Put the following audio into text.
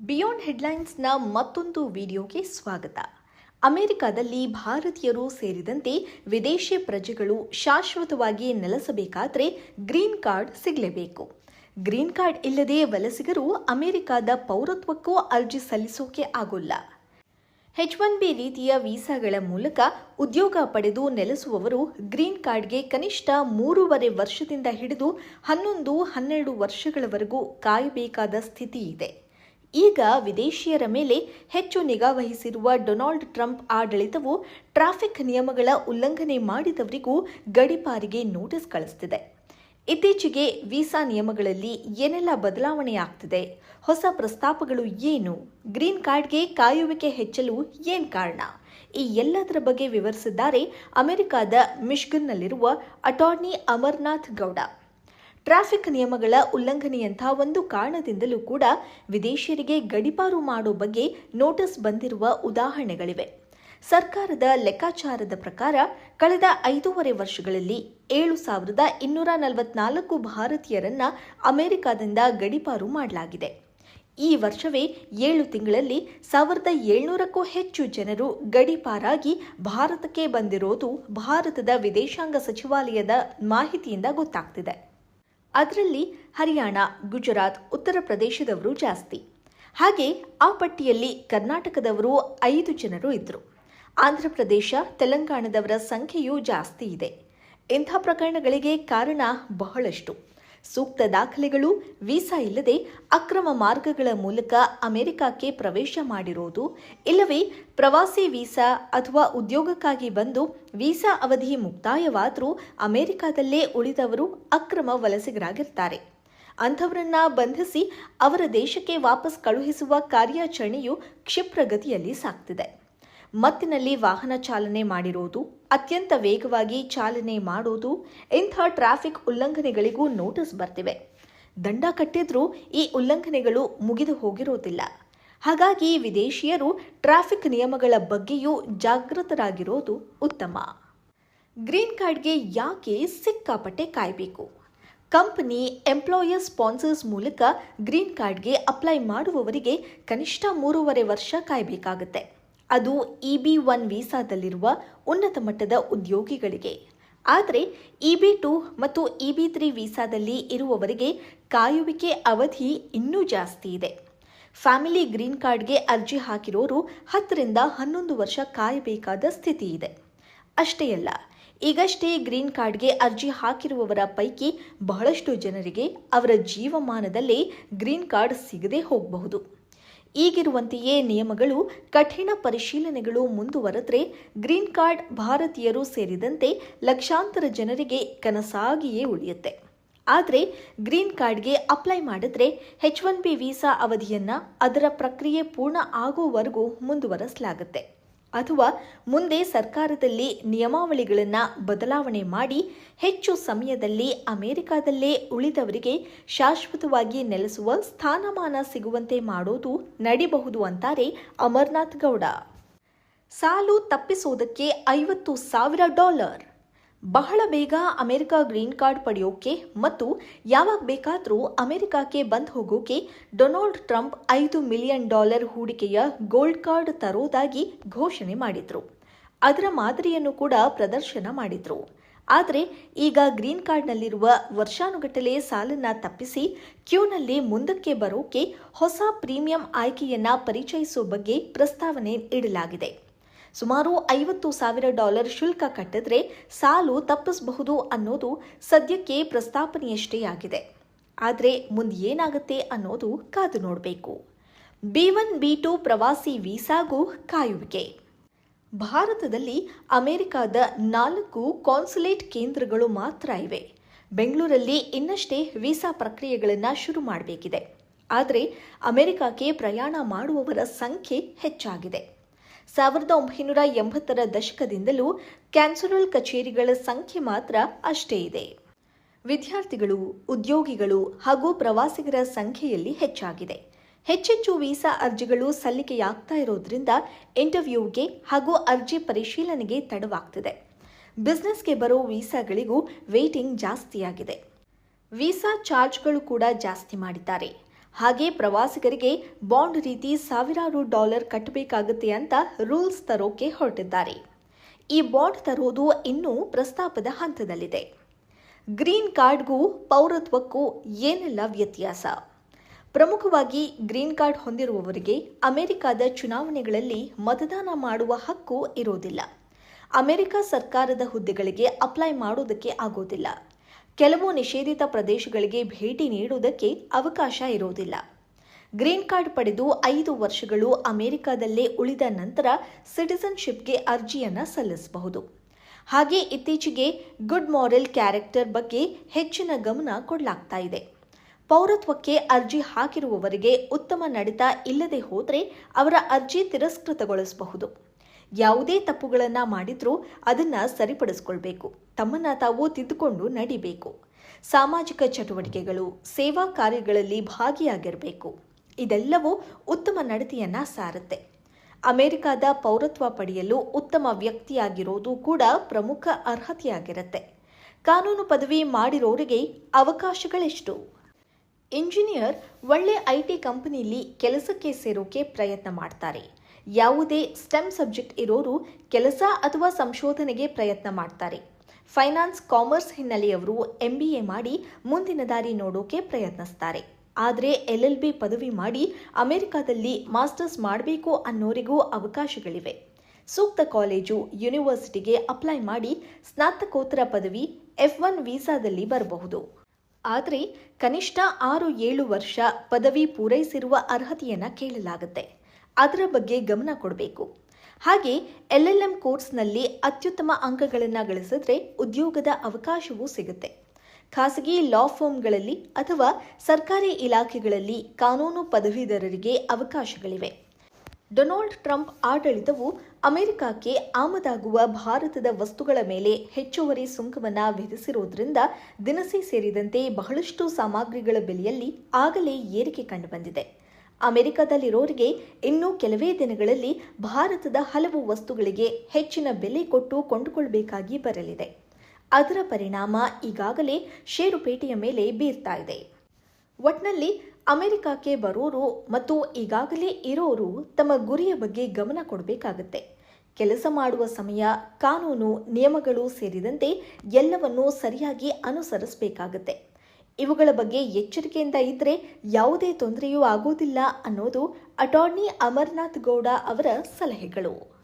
Beyond ಹೆಡ್ಲೈನ್ಸ್ನ ಮತ್ತೊಂದು ವಿಡಿಯೋಗೆ ಸ್ವಾಗತ. ಅಮೆರಿಕದಲ್ಲಿ ಭಾರತೀಯರು ಸೇರಿದಂತೆ ವಿದೇಶಿ ಪ್ರಜೆಗಳು ಶಾಶ್ವತವಾಗಿ ನೆಲೆಸಬೇಕಾದ್ರೆ ಗ್ರೀನ್ ಕಾರ್ಡ್ ಸಿಗಲೇಬೇಕು. ಗ್ರೀನ್ ಕಾರ್ಡ್ ಇಲ್ಲದೆ ವಲಸಿಗರು ಅಮೆರಿಕದ ಪೌರತ್ವಕ್ಕೂ ಅರ್ಜಿ ಸಲ್ಲಿಸೋಕೆ ಆಗೋಲ್ಲ. ಹೆಚ್ ಒನ್ ಬಿ ರೀತಿಯ ವೀಸಾಗಳ ಮೂಲಕ ಉದ್ಯೋಗ ಪಡೆದು ನೆಲೆಸುವವರು ಗ್ರೀನ್ ಕಾರ್ಡ್ಗೆ ಕನಿಷ್ಠ ಮೂರುವರೆ ವರ್ಷದಿಂದ ಹಿಡಿದು ಹನ್ನೊಂದು ಹನ್ನೆರಡು ವರ್ಷಗಳವರೆಗೂ ಕಾಯಬೇಕಾದ ಸ್ಥಿತಿ ಇದೆ ಈಗ ವಿದೇಶಿಯರ ಮೇಲೆ ಹೆಚ್ಚು ನಿಗಾ ವಹಿಸಿರುವ ಡೊನಾಲ್ಡ್ ಟ್ರಂಪ್ ಆಡಳಿತವು ಟ್ರಾಫಿಕ್ ನಿಯಮಗಳ ಉಲ್ಲಂಘನೆ ಮಾಡಿದವರಿಗೂ ಗಡಿಪಾರಿಗೆ ನೋಟಿಸ್ ಕಳಿಸ್ತಿದೆ. ಇತ್ತೀಚೆಗೆ ವೀಸಾ ನಿಯಮಗಳಲ್ಲಿ ಏನೆಲ್ಲ ಬದಲಾವಣೆ ಆಗ್ತಿದೆ? ಹೊಸ ಪ್ರಸ್ತಾಪಗಳು ಏನು? ಗ್ರೀನ್ ಕಾರ್ಡ್ಗೆ ಕಾಯುವಿಕೆ ಹೆಚ್ಚಲು ಏನ್ ಕಾರಣ? ಈ ಎಲ್ಲದರ ಬಗ್ಗೆ ವಿವರಿಸಿದ್ದಾರೆ ಅಮೆರಿಕದ ಮಿಷ್ಗನ್ನಲ್ಲಿರುವ ಅಟಾರ್ನಿ ಅಮರ್ನಾಥ್ ಗೌಡ. ಟ್ರಾಫಿಕ್ ನಿಯಮಗಳ ಉಲ್ಲಂಘನೆಯಂಥ ಒಂದು ಕಾರಣದಿಂದಲೂ ಕೂಡ ವಿದೇಶಿಯರಿಗೆ ಗಡಿಪಾರು ಮಾಡೋ ಬಗ್ಗೆ ನೋಟಿಸ್ ಬಂದಿರುವ ಉದಾಹರಣೆಗಳಿವೆ. ಸರ್ಕಾರದ ಲೆಕ್ಕಾಚಾರದ ಪ್ರಕಾರ ಕಳೆದ ಐದೂವರೆ ವರ್ಷಗಳಲ್ಲಿ ಏಳು ಸಾವಿರದ ಇನ್ನೂರ ನಲವತ್ನಾಲ್ಕು ಭಾರತೀಯರನ್ನ ಅಮೆರಿಕದಿಂದ ಗಡಿಪಾರು ಮಾಡಲಾಗಿದೆ. ಈ ವರ್ಷವೇ ಏಳು ತಿಂಗಳಲ್ಲಿ ಸಾವಿರದ ಏಳ್ನೂರಕ್ಕೂ ಹೆಚ್ಚು ಜನರು ಗಡಿಪಾರಾಗಿ ಭಾರತಕ್ಕೆ ಬಂದಿರೋದು ಭಾರತದ ವಿದೇಶಾಂಗ ಸಚಿವಾಲಯದ ಮಾಹಿತಿಯಿಂದ ಗೊತ್ತಾಗ್ತಿದೆ. ಅದರಲ್ಲಿ ಹರಿಯಾಣ, ಗುಜರಾತ್, ಉತ್ತರ ಪ್ರದೇಶದವರು ಜಾಸ್ತಿ. ಹಾಗೆ ಆ ಪಟ್ಟಿಯಲ್ಲಿ ಕರ್ನಾಟಕದವರು ಐದು ಜನರು ಇದ್ದರು ಆಂಧ್ರಪ್ರದೇಶ ತೆಲಂಗಾಣದವರ ಸಂಖ್ಯೆಯೂ ಜಾಸ್ತಿ ಇದೆ. ಇಂಥ ಪ್ರಕರಣಗಳಿಗೆ ಕಾರಣ ಬಹಳಷ್ಟು. ಸೂಕ್ತ ದಾಖಲೆಗಳು, ವೀಸಾ ಇಲ್ಲದೆ ಅಕ್ರಮ ಮಾರ್ಗಗಳ ಮೂಲಕ ಅಮೆರಿಕಕ್ಕೆ ಪ್ರವೇಶ ಮಾಡಿರುವುದು ಇಲ್ಲವೇ ಪ್ರವಾಸಿ ವೀಸಾ ಅಥವಾ ಉದ್ಯೋಗಕ್ಕಾಗಿ ಬಂದು ವೀಸಾ ಅವಧಿ ಮುಕ್ತಾಯವಾದರೂ ಅಮೆರಿಕದಲ್ಲೇ ಉಳಿದವರು ಅಕ್ರಮ ವಲಸಿಗರಾಗಿರ್ತಾರೆ. ಅಂಥವರನ್ನ ಬಂಧಿಸಿ ಅವರ ದೇಶಕ್ಕೆ ವಾಪಸ್ ಕಳುಹಿಸುವ ಕಾರ್ಯಾಚರಣೆಯು ಕ್ಷಿಪ್ರಗತಿಯಲ್ಲಿ ಸಾಗ್ತಿದೆ. ಮತ್ತಿನಲ್ಲಿ ವಾಹನ ಚಾಲನೆ ಮಾಡಿರುವುದು ಅತ್ಯಂತ ವೇಗವಾಗಿ ಚಾಲನೆ ಮಾಡೋದು, ಇಂಥ ಟ್ರಾಫಿಕ್ ಉಲ್ಲಂಘನೆಗಳಿಗೂ ನೋಟಿಸ್ ಬರ್ತಿವೆ. ದಂಡ ಕಟ್ಟಿದ್ರೂ ಈ ಉಲ್ಲಂಘನೆಗಳು ಮುಗಿದು ಹೋಗಿರೋದಿಲ್ಲ. ಹಾಗಾಗಿ ವಿದೇಶಿಯರು ಟ್ರಾಫಿಕ್ ನಿಯಮಗಳ ಬಗ್ಗೆಯೂ ಜಾಗೃತರಾಗಿರೋದು ಉತ್ತಮ. ಗ್ರೀನ್ ಕಾರ್ಡ್ಗೆ ಯಾಕೆ ಸಿಕ್ಕಾಪಟ್ಟೆ ಕಾಯಬೇಕು? ಕಂಪನಿ ಎಂಪ್ಲಾಯರ್ ಸ್ಪಾನ್ಸರ್ಸ್ ಮೂಲಕ ಗ್ರೀನ್ ಕಾರ್ಡ್ಗೆ ಅಪ್ಲೈ ಮಾಡುವವರಿಗೆ ಕನಿಷ್ಠ ಮೂರುವರೆ ವರ್ಷ ಕಾಯಬೇಕಾಗುತ್ತೆ. ಅದು ಇ ಬಿ ಒನ್ ವೀಸಾದಲ್ಲಿರುವ ಉನ್ನತ ಮಟ್ಟದ ಉದ್ಯೋಗಿಗಳಿಗೆ. ಆದರೆ ಇ ಬಿ ಟು ಮತ್ತು ಇ ಬಿ ತ್ರೀ ವೀಸಾದಲ್ಲಿ ಇರುವವರಿಗೆ ಕಾಯುವಿಕೆ ಅವಧಿ ಇನ್ನೂ ಜಾಸ್ತಿ ಇದೆ. ಫ್ಯಾಮಿಲಿ ಗ್ರೀನ್ ಕಾರ್ಡ್ಗೆ ಅರ್ಜಿ ಹಾಕಿರೋರು ಹತ್ತರಿಂದ ಹನ್ನೊಂದು ವರ್ಷ ಕಾಯಬೇಕಾದ ಸ್ಥಿತಿ ಇದೆ. ಅಷ್ಟೇ ಅಲ್ಲ, ಈಗಷ್ಟೇ ಗ್ರೀನ್ ಕಾರ್ಡ್ಗೆ ಅರ್ಜಿ ಹಾಕಿರುವವರ ಪೈಕಿ ಬಹಳಷ್ಟು ಜನರಿಗೆ ಅವರ ಜೀವಮಾನದಲ್ಲಿ ಗ್ರೀನ್ ಕಾರ್ಡ್ ಸಿಗದೇ ಹೋಗಬಹುದು. ಈಗಿರುವಂತೆಯೇ ನಿಯಮಗಳು, ಕಠಿಣ ಪರಿಶೀಲನೆಗಳು ಮುಂದುವರೆದ್ರೆ ಗ್ರೀನ್ ಕಾರ್ಡ್ ಭಾರತೀಯರು ಸೇರಿದಂತೆ ಲಕ್ಷಾಂತರ ಜನರಿಗೆ ಕನಸಾಗಿಯೇ ಉಳಿಯುತ್ತೆ. ಆದರೆ ಗ್ರೀನ್ ಕಾರ್ಡ್ಗೆ ಅಪ್ಲೈ ಮಾಡಿದ್ರೆ ಹೆಚ್ ಒನ್ ಬಿ ವೀಸಾ ಅವಧಿಯನ್ನ ಅದರ ಪ್ರಕ್ರಿಯೆ ಪೂರ್ಣ ಆಗುವವರೆಗೂ ಮುಂದುವರೆಸಲಾಗುತ್ತೆ. ಅಥವಾ ಮುಂದೆ ಸರ್ಕಾರದಲ್ಲಿ ನಿಯಮಾವಳಿಗಳನ್ನು ಬದಲಾವಣೆ ಮಾಡಿ ಹೆಚ್ಚು ಸಮಯದಲ್ಲಿ ಅಮೆರಿಕಾದಲ್ಲೇ ಉಳಿದವರಿಗೆ ಶಾಶ್ವತವಾಗಿ ನೆಲೆಸುವ ಸ್ಥಾನಮಾನ ಸಿಗುವಂತೆ ಮಾಡೋದು ನಡಿಬಹುದು ಅಂತಾರೆ ಅಮರ್ನಾಥ್ ಗೌಡ. ಸಾಲು ತಪ್ಪಿಸೋದಕ್ಕೆ ಐವತ್ತು ಸಾವಿರ ಡಾಲರ್. ಬಹಳ ಬೇಗ ಅಮೆರಿಕ ಗ್ರೀನ್ ಕಾರ್ಡ್ ಪಡೆಯೋಕೆ ಮತ್ತು ಯಾವಾಗ ಬೇಕಾದರೂ ಅಮೆರಿಕಕ್ಕೆ ಬಂದು ಹೋಗೋಕೆ ಡೊನಾಲ್ಡ್ ಟ್ರಂಪ್ ಐದು ಮಿಲಿಯನ್ ಡಾಲರ್ ಹೂಡಿಕೆಯ ಗೋಲ್ಡ್ ಕಾರ್ಡ್ ತರೋದಾಗಿ ಘೋಷಣೆ ಮಾಡಿದ್ರು. ಅದರ ಮಾದರಿಯನ್ನು ಕೂಡ ಪ್ರದರ್ಶನ ಮಾಡಿದ್ರು. ಆದರೆ ಈಗ ಗ್ರೀನ್ ಕಾರ್ಡ್ನಲ್ಲಿರುವ ವರ್ಷಾನುಗಟ್ಟಲೆ ಸಾಲನ್ನು ತಪ್ಪಿಸಿ ಕ್ಯೂನಲ್ಲಿ ಮುಂದಕ್ಕೆ ಬರೋಕೆ ಹೊಸ ಪ್ರೀಮಿಯಂ ಆಯ್ಕೆಯನ್ನು ಪರಿಚಯಿಸುವ ಬಗ್ಗೆ ಪ್ರಸ್ತಾವನೆ ಇಡಲಾಗಿದೆ. ಸುಮಾರು ಐವತ್ತು ಸಾವಿರ ಡಾಲರ್ ಶುಲ್ಕ ಕಟ್ಟಿದ್ರೆ ಸಾಲು ತಪ್ಪಿಸಬಹುದು ಅನ್ನೋದು ಸದ್ಯಕ್ಕೆ ಪ್ರಸ್ತಾಪನೆಯಷ್ಟೇ ಆಗಿದೆ ಆದರೆ ಮುಂದೆ ಏನಾಗುತ್ತೆ ಅನ್ನೋದು ಕಾದು ನೋಡಬೇಕು. ಬಿ ಒನ್, ಬಿ ಟು ಪ್ರವಾಸಿ ವೀಸಾಗೂ ಕಾಯುವಿಕೆ. ಭಾರತದಲ್ಲಿ ಅಮೆರಿಕದ ನಾಲ್ಕು ಕಾನ್ಸುಲೇಟ್ ಕೇಂದ್ರಗಳು ಮಾತ್ರ ಇವೆ. ಬೆಂಗಳೂರಲ್ಲಿ ಇನ್ನಷ್ಟೇ ವೀಸಾ ಪ್ರಕ್ರಿಯೆಗಳನ್ನು ಶುರು ಮಾಡಬೇಕಿದೆ. ಆದರೆ ಅಮೆರಿಕಕ್ಕೆ ಪ್ರಯಾಣ ಮಾಡುವವರ ಸಂಖ್ಯೆ ಹೆಚ್ಚಾಗಿದೆ. ಸಾವಿರದ ಒಂಬೈನೂರ ಎಂಬತ್ತರ ದಶಕದಿಂದಲೂ ಕ್ಯಾನ್ಸರಲ್ ಕಚೇರಿಗಳ ಸಂಖ್ಯೆ ಮಾತ್ರ ಅಷ್ಟೇ ಇದೆ. ವಿದ್ಯಾರ್ಥಿಗಳು, ಉದ್ಯೋಗಿಗಳು ಹಾಗೂ ಪ್ರವಾಸಿಗರ ಸಂಖ್ಯೆಯಲ್ಲಿ ಹೆಚ್ಚಾಗಿದೆ. ಹೆಚ್ಚೆಚ್ಚು ವೀಸಾ ಅರ್ಜಿಗಳು ಸಲ್ಲಿಕೆಯಾಗ್ತಾ ಇರೋದ್ರಿಂದ ಇಂಟರ್ವ್ಯೂಗೆ ಹಾಗೂ ಅರ್ಜಿ ಪರಿಶೀಲನೆಗೆ ತಡವಾಗ್ತಿದೆ. ಬಿಸ್ನೆಸ್ಗೆ ಬರೋ ವೀಸಾಗಳಿಗೂ ವೇಟಿಂಗ್ ಜಾಸ್ತಿಯಾಗಿದೆ. ವೀಸಾ ಚಾರ್ಜ್ಗಳು ಕೂಡ ಜಾಸ್ತಿ ಮಾಡಿದ್ದಾರೆ. ಹಾಗೆ ಪ್ರವಾಸಿಗರಿಗೆ ಬಾಂಡ್ ರೀತಿ ಸಾವಿರಾರು ಡಾಲರ್ ಕಟ್ಟಬೇಕಾಗುತ್ತೆ ಅಂತ ರೂಲ್ಸ್ ತರೋಕೆ ಹೊರಟಿದ್ದಾರೆ. ಈ ಬಾಂಡ್ ತರೋದು ಇನ್ನೂ ಪ್ರಸ್ತಾಪದ ಹಂತದಲ್ಲಿದೆ. ಗ್ರೀನ್ ಕಾರ್ಡ್ಗೂ ಪೌರತ್ವಕ್ಕೂ ಏನೆಲ್ಲ ವ್ಯತ್ಯಾಸ? ಪ್ರಮುಖವಾಗಿ ಗ್ರೀನ್ ಕಾರ್ಡ್ ಹೊಂದಿರುವವರಿಗೆ ಅಮೆರಿಕದ ಚುನಾವಣೆಗಳಲ್ಲಿ ಮತದಾನ ಮಾಡುವ ಹಕ್ಕು ಇರೋದಿಲ್ಲ. ಅಮೆರಿಕ ಸರ್ಕಾರದ ಹುದ್ದೆಗಳಿಗೆ ಅಪ್ಲೈ ಮಾಡೋದಕ್ಕೆ ಆಗೋದಿಲ್ಲ. ಕೆಲವು ನಿಷೇಧಿತ ಪ್ರದೇಶಗಳಿಗೆ ಭೇಟಿ ನೀಡುವುದಕ್ಕೆ ಅವಕಾಶ ಇರೋದಿಲ್ಲ ಗ್ರೀನ್ ಕಾರ್ಡ್ ಪಡೆದು ಐದು ವರ್ಷಗಳು ಅಮೆರಿಕದಲ್ಲೇ ಉಳಿದ ನಂತರ ಸಿಟಿಸನ್ಶಿಪ್ಗೆ ಅರ್ಜಿಯನ್ನು ಸಲ್ಲಿಸಬಹುದು. ಹಾಗೆ ಇತ್ತೀಚೆಗೆ ಗುಡ್ ಮಾರಲ್ ಕ್ಯಾರೆಕ್ಟರ್ ಬಗ್ಗೆ ಹೆಚ್ಚಿನ ಗಮನ ಕೊಡಲಾಗ್ತಾ ಇದೆ. ಪೌರತ್ವಕ್ಕೆ ಅರ್ಜಿ ಹಾಕಿರುವವರಿಗೆ ಉತ್ತಮ ನಡೆತ ಇಲ್ಲದೆ ಹೋದರೆ ಅವರ ಅರ್ಜಿ ತಿರಸ್ಕೃತಗೊಳಿಸಬಹುದು. ಯಾವುದೇ ತಪ್ಪುಗಳನ್ನು ಮಾಡಿದರೂ ಅದನ್ನು ಸರಿಪಡಿಸ್ಕೊಳ್ಬೇಕು. ತಮ್ಮನ್ನು ತಾವು ತಿದ್ದುಕೊಂಡು ನಡಿಬೇಕು. ಸಾಮಾಜಿಕ ಚಟುವಟಿಕೆಗಳು, ಸೇವಾ ಕಾರ್ಯಗಳಲ್ಲಿ ಭಾಗಿಯಾಗಿರಬೇಕು. ಇದೆಲ್ಲವೂ ಉತ್ತಮ ನಡತೆಯನ್ನು ಸಾರುತ್ತೆ. ಅಮೆರಿಕದ ಪೌರತ್ವ ಪಡೆಯಲು ಉತ್ತಮ ವ್ಯಕ್ತಿಯಾಗಿರೋದು ಕೂಡ ಪ್ರಮುಖ ಅರ್ಹತೆಯಾಗಿರುತ್ತೆ. ಕಾನೂನು ಪದವಿ ಮಾಡಿರೋರಿಗೆ ಅವಕಾಶಗಳೆಷ್ಟು? ಇಂಜಿನಿಯರ್ ಒಳ್ಳೆ ಐ ಟಿ ಕಂಪನಿಲಿ ಕೆಲಸಕ್ಕೆ ಸೇರೋಕೆ ಪ್ರಯತ್ನ ಮಾಡ್ತಾರೆ. ಯಾವುದೇ ಸ್ಟೆಮ್ ಸಬ್ಜೆಕ್ಟ್ ಇರೋರು ಕೆಲಸ ಅಥವಾ ಸಂಶೋಧನೆಗೆ ಪ್ರಯತ್ನ ಮಾಡ್ತಾರೆ. ಫೈನಾನ್ಸ್, ಕಾಮರ್ಸ್ ಹಿನ್ನೆಲೆಯವರು ಎಂ ಬಿ ಎ ಮಾಡಿ ಮುಂದಿನ ದಾರಿ ನೋಡೋಕೆ ಪ್ರಯತ್ನಿಸ್ತಾರೆ. ಆದರೆ ಎಲ್ ಎಲ್ ಬಿ ಪದವಿ ಮಾಡಿ ಅಮೆರಿಕಾದಲ್ಲಿ ಮಾಸ್ಟರ್ಸ್ ಮಾಡಬೇಕು ಅನ್ನೋರಿಗೂ ಅವಕಾಶಗಳಿವೆ. ಸೂಕ್ತ ಕಾಲೇಜು, ಯೂನಿವರ್ಸಿಟಿಗೆ ಅಪ್ಲೈ ಮಾಡಿ ಸ್ನಾತಕೋತ್ತರ ಪದವಿ ಎಫ್ ಒನ್ ವೀಸಾದಲ್ಲಿ ಬರಬಹುದು. ಆದರೆ ಕನಿಷ್ಠ ಆರು ಏಳು ವರ್ಷ ಪದವಿ ಪೂರೈಸಿರುವ ಅರ್ಹತೆಯನ್ನು ಕೇಳಲಾಗುತ್ತೆ. ಅದರ ಬಗ್ಗೆ ಗಮನ ಕೊಡಬೇಕು. ಹಾಗೆ ಎಲ್ ಎಲ್ ಎಂ ಕೋರ್ಸ್ನಲ್ಲಿ ಅತ್ಯುತ್ತಮ ಅಂಕಗಳನ್ನು ಗಳಿಸಿದ್ರೆ ಉದ್ಯೋಗದ ಅವಕಾಶವೂ ಸಿಗುತ್ತೆ. ಖಾಸಗಿ ಲಾ ಫರ್ಮ್ಗಳಲ್ಲಿ ಅಥವಾ ಸರ್ಕಾರಿ ಇಲಾಖೆಗಳಲ್ಲಿ ಕಾನೂನು ಪದವೀಧರರಿಗೆ ಅವಕಾಶಗಳಿವೆ. ಡೊನಾಲ್ಡ್ ಟ್ರಂಪ್ ಆಡಳಿತವು ಅಮೆರಿಕಕ್ಕೆ ಆಮದಾಗುವ ಭಾರತದ ವಸ್ತುಗಳ ಮೇಲೆ ಹೆಚ್ಚುವರಿ ಸುಂಕವನ್ನು ವಿಧಿಸಿರುವುದರಿಂದ ದಿನಸಿ ಸೇರಿದಂತೆ ಬಹಳಷ್ಟು ಸಾಮಗ್ರಿಗಳ ಬೆಲೆಯಲ್ಲಿ ಆಗಲೇ ಏರಿಕೆ ಕಂಡುಬಂದಿದೆ. ಅಮೆರಿಕದಲ್ಲಿರೋರಿಗೆ ಇನ್ನೂ ಕೆಲವೇ ದಿನಗಳಲ್ಲಿ ಭಾರತದ ಹಲವು ವಸ್ತುಗಳಿಗೆ ಹೆಚ್ಚಿನ ಬೆಲೆ ಕೊಟ್ಟು ಕೊಂಡುಕೊಳ್ಳಬೇಕಾಗಿ ಬರಲಿದೆ. ಅದರ ಪರಿಣಾಮ ಈಗಾಗಲೇ ಷೇರುಪೇಟೆಯ ಮೇಲೆ ಬೀರ್ತಾ ಇದೆ. ಒಟ್ನಲ್ಲಿ ಅಮೆರಿಕಕ್ಕೆ ಬರೋರು ಮತ್ತು ಈಗಾಗಲೇ ಇರೋರು ತಮ್ಮ ಗುರಿಯ ಬಗ್ಗೆ ಗಮನ ಕೊಡಬೇಕಾಗುತ್ತೆ. ಕೆಲಸ ಮಾಡುವ ಸಮಯ, ಕಾನೂನು, ನಿಯಮಗಳು ಸೇರಿದಂತೆ ಎಲ್ಲವನ್ನೂ ಸರಿಯಾಗಿ ಅನುಸರಿಸಬೇಕಾಗತ್ತೆ. ಇವುಗಳ ಬಗ್ಗೆ ಎಚ್ಚರಿಕೆಯಿಂದ ಇದ್ದರೆ ಯಾವುದೇ ತೊಂದರೆಯೂ ಆಗೋದಿಲ್ಲ ಅನ್ನೋದು ಅಟಾರ್ನಿ ಅಮರ್ನಾಥ್ ಗೌಡ ಅವರ ಸಲಹೆಗಳು.